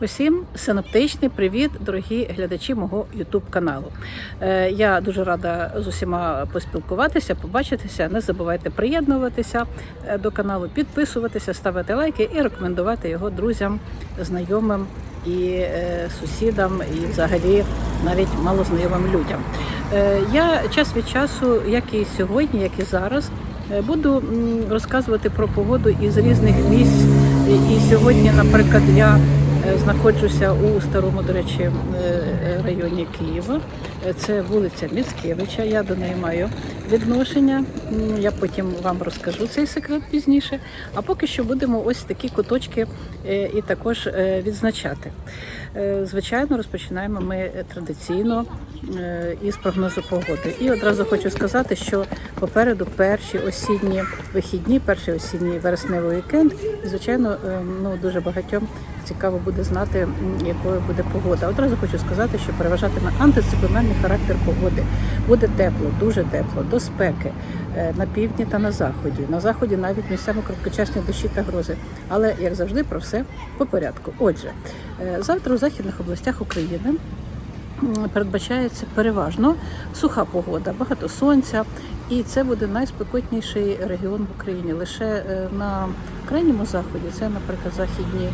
Усім синоптичний привіт, дорогі глядачі мого Ютуб каналу. Е, Я дуже рада з усіма поспілкуватися, побачитися. Не забувайте приєднуватися е, до каналу, підписуватися, ставити лайки і рекомендувати його друзям, знайомим і е, сусідам, і взагалі навіть малознайомим людям. Я час від часу, як і сьогодні, як і зараз, буду розказувати про погоду із різних місць. І- сьогодні, наприклад, я знаходжуся у старому, до речі, е, е, районі Києва. Е, Це вулиця Міцкевича. Я до неї маю відношення. Я потім вам розкажу цей секрет пізніше. А поки що будемо ось такі куточки е, і також е, відзначати. Е, Звичайно, розпочинаємо ми е, традиційно е, із прогнозу погоди. І одразу хочу сказати, що попереду перші осінні вихідні, перший осінній вересневий вікенд. І, звичайно, е, ну дуже багатьом цікаво буде знати, якою буде погода. Одразу хочу сказати, що переважатиме антициклональний характер погоди. Буде тепло, дуже тепло, до спеки е, на півдні та на заході. На заході навіть місцями короткочасні дощі та грози. Але як завжди, про все по порядку. Отже, е, завтра у західних областях України передбачається переважно суха погода, багато сонця, і це буде найспекотніший регіон в Україні. Лише е, на крайньому заході, це, наприклад, західні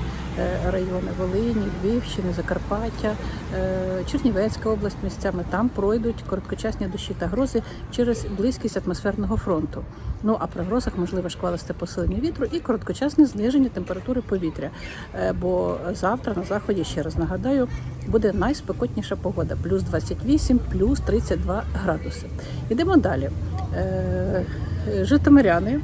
райони Волині, Львівщини, Закарпаття, е, Чернівецька область місцями. Там пройдуть короткочасні дощі та грози через близькість атмосферного фронту. Ну а при грозах можливе шквалисте посилення вітру і короткочасне зниження температури повітря. Е, Бо завтра на заході, ще раз нагадаю, буде найспекотніша погода плюс 28, плюс 32 градуси. Ідемо далі. Е, Житомиряни,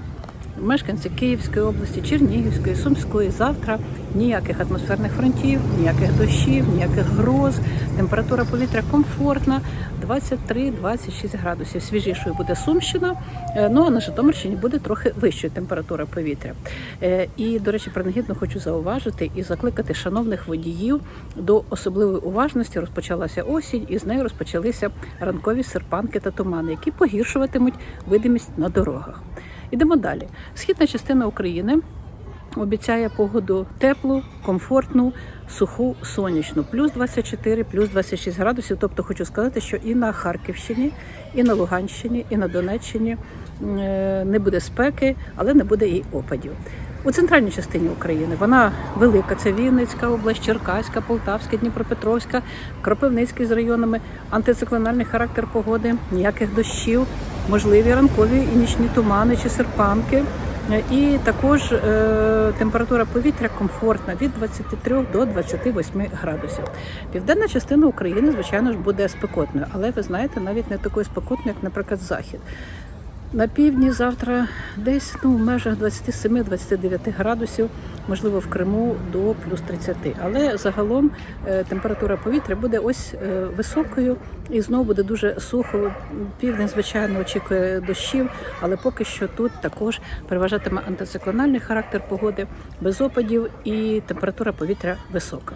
мешканці Київської області, Чернігівської, Сумської, завтра ніяких атмосферних фронтів, ніяких дощів, ніяких гроз. Температура повітря комфортна 23-26 градусів. Свіжішою буде Сумщина. е, Ну а на Житомирщині буде трохи вищою температура повітря. Е, І, до речі, принагідно хочу зауважити і закликати шановних водіїв до особливої уважності. Розпочалася осінь, і з нею розпочалися ранкові серпанки та тумани, які погіршуватимуть видимість на дорогах. Ідемо далі. Східна частина України обіцяє погоду теплу, комфортну, суху, сонячну, плюс 24, плюс 26 градусів. Тобто хочу сказати, що і на Харківщині, і на Луганщині, і на Донеччині е, не буде спеки, але не буде і опадів. У центральній частині України вона велика. Це Вінницька область, Черкаська, Полтавська, Дніпропетровська, Кропивницький з районами, антициклональний характер погоди, ніяких дощів, можливі ранкові і нічні тумани чи серпанки. І також е, температура повітря комфортна від 23 до 28 градусів. Південна частина України, звичайно ж, буде спекотною, але ви знаєте, навіть не такою спекотною, як, наприклад, захід. На півдні завтра десь ну, в межах 27-29 градусів, можливо, в Криму до плюс 30. Але загалом е, температура повітря буде ось е, високою і знову буде дуже сухо. Південь, звичайно, очікує дощів, але поки що тут також переважатиме антициклональний характер погоди, без опадів і температура повітря висока.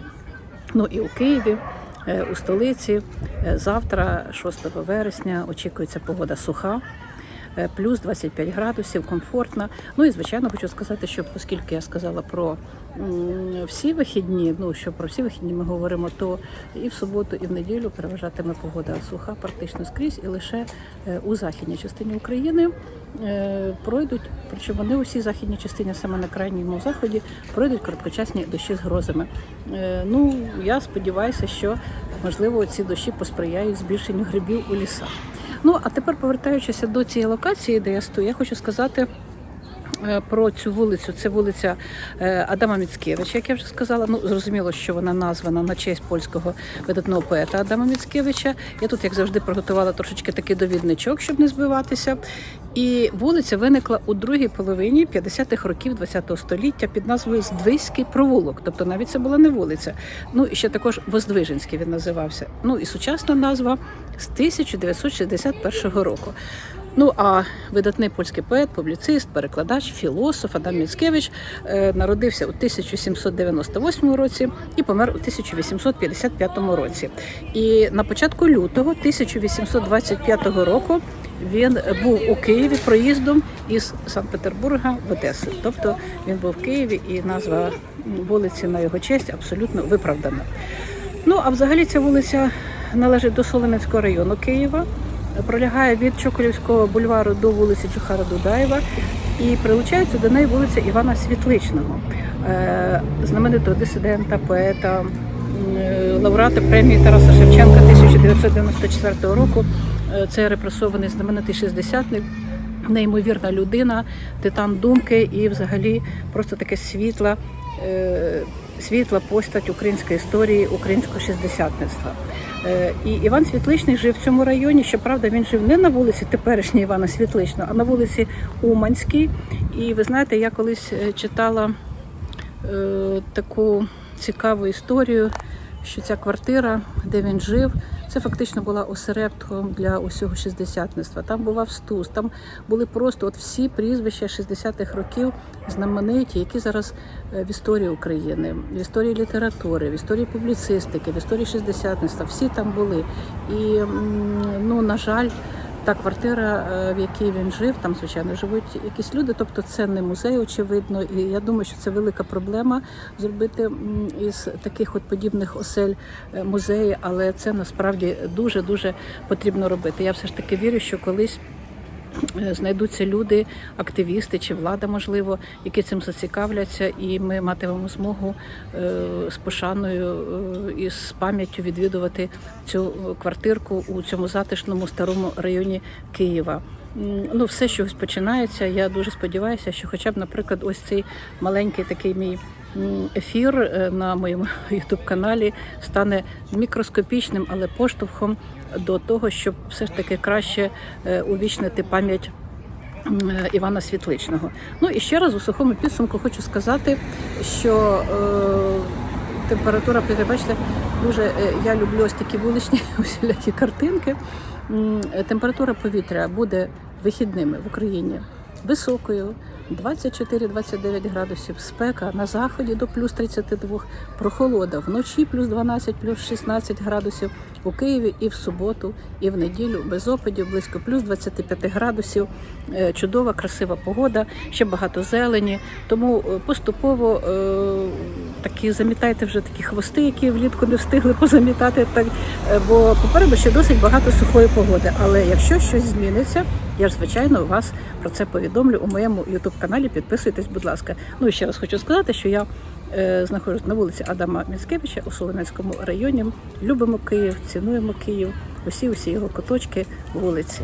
Ну і у Києві. е, У столиці завтра, 6 вересня, очікується погода суха, плюс 25 градусів, комфортна. Ну і звичайно хочу сказати, що оскільки я сказала про всі вихідні, ну що про всі вихідні ми говоримо, то і в суботу, і в неділю переважатиме погода суха практично скрізь, і лише е, у західній частині України е, пройдуть, причому не у всій західній частині, а саме на крайньому заході, пройдуть короткочасні дощі з грозами. Е, Ну я сподіваюся, що можливо ці дощі посприяють збільшенню грибів у лісах. Ну а тепер повертаючися до цієї локації, де я стою, я хочу сказати. Е, Про цю вулицю це вулиця е, Адама Міцкевича, як я вже сказала. Ну зрозуміло, що вона названа на честь польського видатного поета Адама Міцкевича. Я тут, як завжди, приготувала трошечки такий довідничок, щоб не збиватися. І вулиця виникла у другій половині 50-х років ХХ століття під назвою Здвизький провулок. Тобто навіть це була не вулиця. Ну і ще також Воздвиженський він називався. Ну і сучасна назва з 1961 року. Ну а видатний польський поет, публіцист, перекладач, філософ Адам Міцкевич е, народився у 1798 році і помер у 1855 році. І на початку лютого 1825 року він був у Києві проїздом із Санкт-Петербурга в Одесу. Тобто він був в Києві і назва вулиці на його честь абсолютно виправдана. Ну а взагалі ця вулиця належить до Солом'янського району Києва, пролягає від Чоколівського бульвару до вулиці Чухара Дудаєва і прилучається до неї вулиця Івана Світличного, е, знаменитого дисидента, поета, е, лауреата премії Тараса Шевченка 1994 року. Е, Це репресований знаменитий шістдесятник. Неймовірна людина, титан думки і взагалі просто таке світла, світла постать української історії, українського шістдесятництва. Е, І Іван Світличний жив в цьому районі. Щоправда, він жив не на вулиці теперішній Івана Світличного, а на вулиці Уманській. І ви знаєте, я колись е, читала е, таку цікаву історію, що ця квартира, де він жив, це фактично була осередком для усього шістдесятництва. Там бував стус, там були просто от всі прізвища 60-х років знамениті, які зараз е, в історії України, в історії літератури, в історії публіцистики, в історії шістдесятництва. Всі там були. І ну, на жаль, та квартира, е, в якій він жив, там звичайно живуть якісь люди. Тобто це не музей, очевидно. І я думаю, що це велика проблема зробити із таких от подібних осель е, музеї, але це насправді дуже дуже потрібно робити. Я все ж таки вірю, що колись. Е, Знайдуться люди, активісти чи влада, можливо, які цим зацікавляться, і ми матимемо змогу е, з пошаною е, і з пам'яттю відвідувати цю квартирку у цьому затишному старому районі Києва. Ну, все щось починається. Я дуже сподіваюся, що, хоча б, наприклад, ось цей маленький такий мій ефір е, на моєму youtube каналі стане мікроскопічним, але поштовхом до того, щоб все ж таки краще е, увічнити пам'ять. е, Івана Світличного. Ну і ще раз у сухому підсумку хочу сказати, що е, температура, бачите, дуже я люблю ось такі вуличні усілякі картинки. Температура повітря буде вихідними в Україні високою. 24-29 градусів спека на заході до плюс 32, прохолода вночі плюс 12, плюс 16 градусів у Києві і в суботу, і в неділю без опадів близько плюс 25 градусів. Е, Чудова, красива погода, ще багато зелені. Тому е, поступово е, такі замітайте вже такі хвости, які влітку не встигли позамітати. Так бо попереду ще досить багато сухої погоди. Але якщо щось зміниться, я ж звичайно вас про це повідомлю у моєму youtube каналі. Підписуйтесь, будь ласка. Ну і ще раз хочу сказати, що я е, знаходжусь на вулиці Адама Міцкевича у Солом'янському районі. Любимо Київ, цінуємо Київ, усі усі його куточки вулиці.